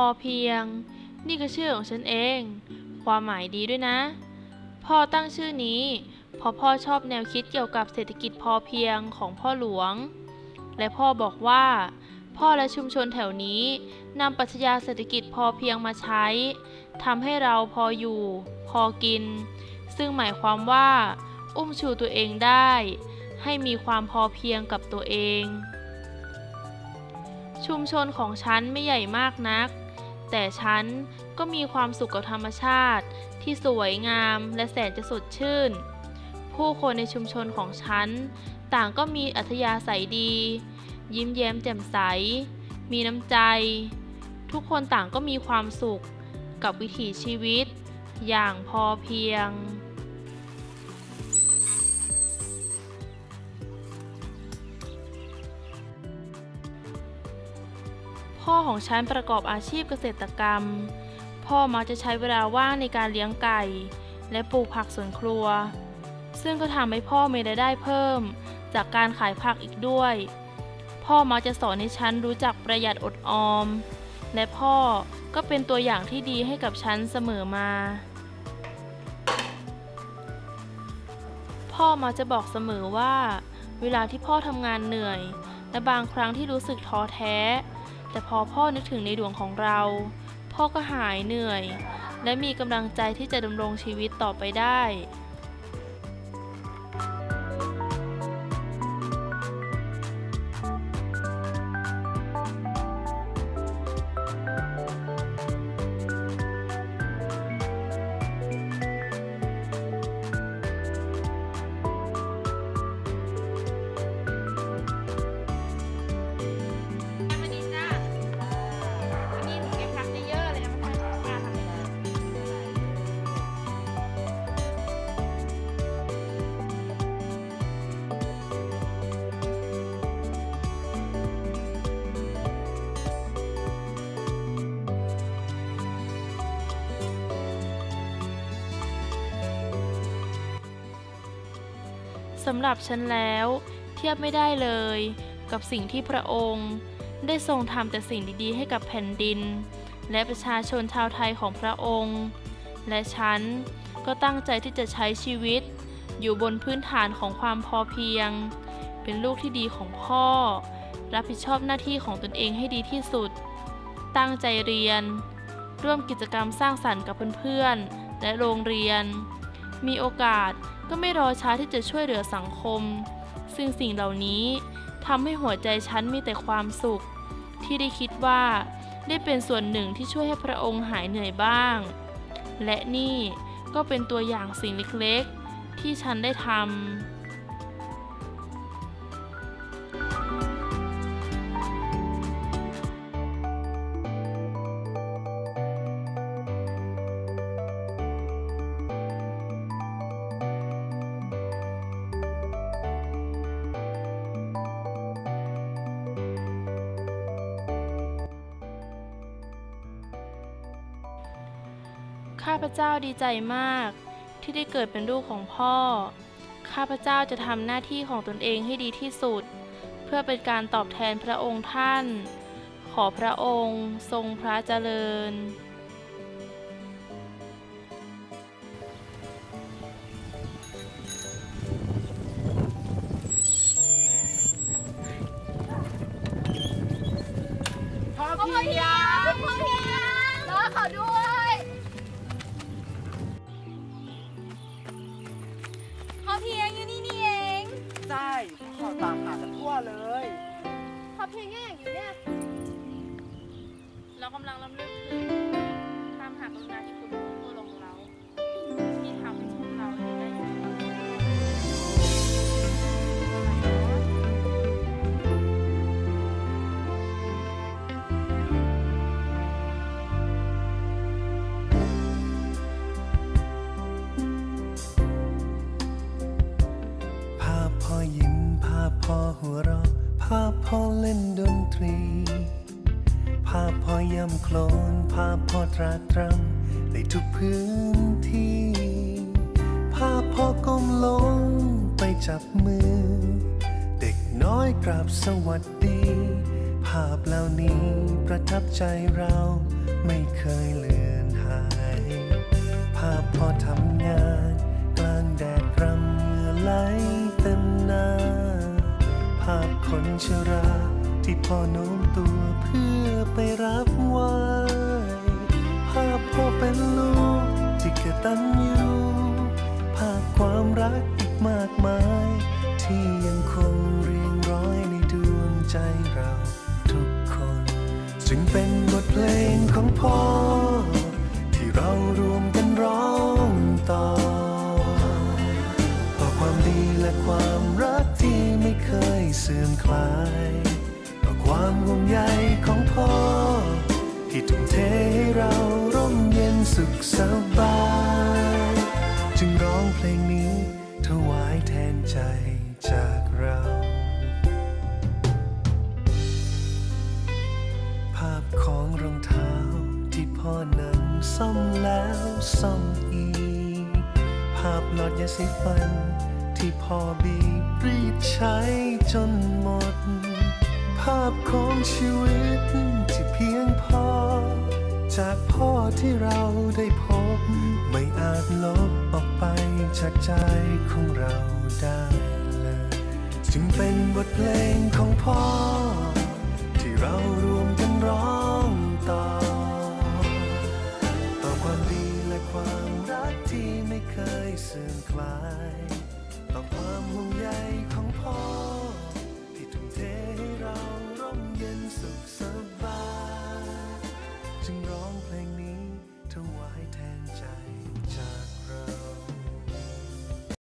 อเพียง นี่ก็ชื่อของฉันเอง ความหมายดีด้วยนะ พ่อตั้งชื่อนี้เพราะพ่อชอบแนวคิดเกี่ยวกับเศรษฐกิจพอเพียงของพ่อหลวง และพ่อบอกว่า พ่อและชุมชนแถวนี้นำปรัชญาเศรษฐกิจพอเพียงมาใช้ทำให้เราพออยู่ พอกิน ซึ่งหมายความว่า อุ้มชูตัวเองได้ ให้มีความพอเพียงกับตัวเองชุมชนของฉันไม่ใหญ่มากนัก แต่ฉันก็มีความสุขกับธรรมชาติ ที่สวยงามและแสนจะสดชื่น ผู้คนในชุมชนของฉัน ต่างก็มีอัธยาศัยดี ยิ้มแย้มแจ่มใส มีน้ำใจ ทุกคนต่างก็มีความสุขกับวิถีชีวิต อย่างพอเพียง พ่อของฉันประกอบอาชีพเกษตรกรรม พ่อมักจะใช้เวลาว่างในการเลี้ยงไก่ และปลูกผักสวนครัว ซึ่งก็ทำให้พ่อมีรายได้เพิ่ม จากการขายผักอีกด้วย พ่อมักจะสอนให้ฉันรู้จักประหยัดอดออม และพ่อก็เป็นตัวอย่างที่ดีให้กับฉันเสมอมา พ่อมักจะบอกเสมอว่า เวลาที่พ่อทำงานเหนื่อยและบางครั้งที่รู้สึกท้อแท้ แต่พอพ่อนึกถึงในดวงของเรา พ่อก็หายเหนื่อย และมีกำลังใจที่จะดำรงชีวิตต่อไปได้ำหรับฉันแล้ว เทียบไม่ได้เลย กับสิ่งที่พระองค์ ได้ทรงทำแต่สิ่งดีๆ ให้กับแผ่นดิน และประชาชนชาวไทยของพระองค์ และฉันก็ตั้งใจที่จะใช้ชีวิต อยู่บนพื้นฐานของความพอเพียง เป็นลูกที่ดีของพ่อ รับผิดชอบหน้าที่ของตนเองให้ดีที่สุด ตั้งใจเรียน ร่วมกิจกรรมสร้างสรรค์กับเพื่อนๆและโรงเรียน มีโอกาส ก็ไม่รอช้าที่จะช่วยเหลือสังคม ซึ่งสิ่งเหล่านี้ทำให้หัวใจฉันมีแต่ความสุข ที่ได้คิดว่าได้เป็นส่วนหนึ่งที่ช่วยให้พระองค์หายเหนื่อยบ้าง และนี่ก็เป็นตัวอย่างสิ่งเล็กๆ ที่ฉันได้ทำ ข้าพเจ้าดีใจมาก ที่ได้เกิดเป็นลูกของพ่อ ข้าพเจ้าจะทำหน้าที่ของตนเองให้ดีที่สุด เพื่อเป็นการตอบแทนพระองค์ท่าน ขอพระองค์ทรงพระเจริญ พ่อเพียงแย่อยู่เนี่ย เรากำลังลำลึกถึงตามหากรุณาที่คุณของาะภาพพ่อเล่นดนตรี ภาพพ่อย่ำโคลน ภาพพ่อตราตรำในทุกพื้นที่ ภาพพ่อก้มลงไปจับมือ เด็กน้อยกราบสวัสดี ภาพเหล่านี้ประทับใจเราไม่เคยเลือนหาย ภาพพ่อทำงาน กลางแดดรำ ชรา ที่พ่อโน้มตัวเพื่อไปรับไหวภาพพ่อเป็นลูกที่กตัญญูภาพความรักอีกมากมาย ลายต่อความห่วงใยของพ่อ ที่ทุ่มเทให้เราร่มเย็นสุขสบาย จึงร้องเพลงนี้ถวายแทนใจจากเรา ภาพของรองเท้าที่พ่อนั้นซ่อมแล้วซ่อมอีก ภาพหลอดยาสีฟัน ที่พ่อบีบรีดใช้จนหมด ภาพของชีวิตที่เพียงพอ จากพ่อที่เราได้พบ ไม่อาจลบออกไปจากใจของเราได้เลย จึงเป็นบทเพลงของพ่อ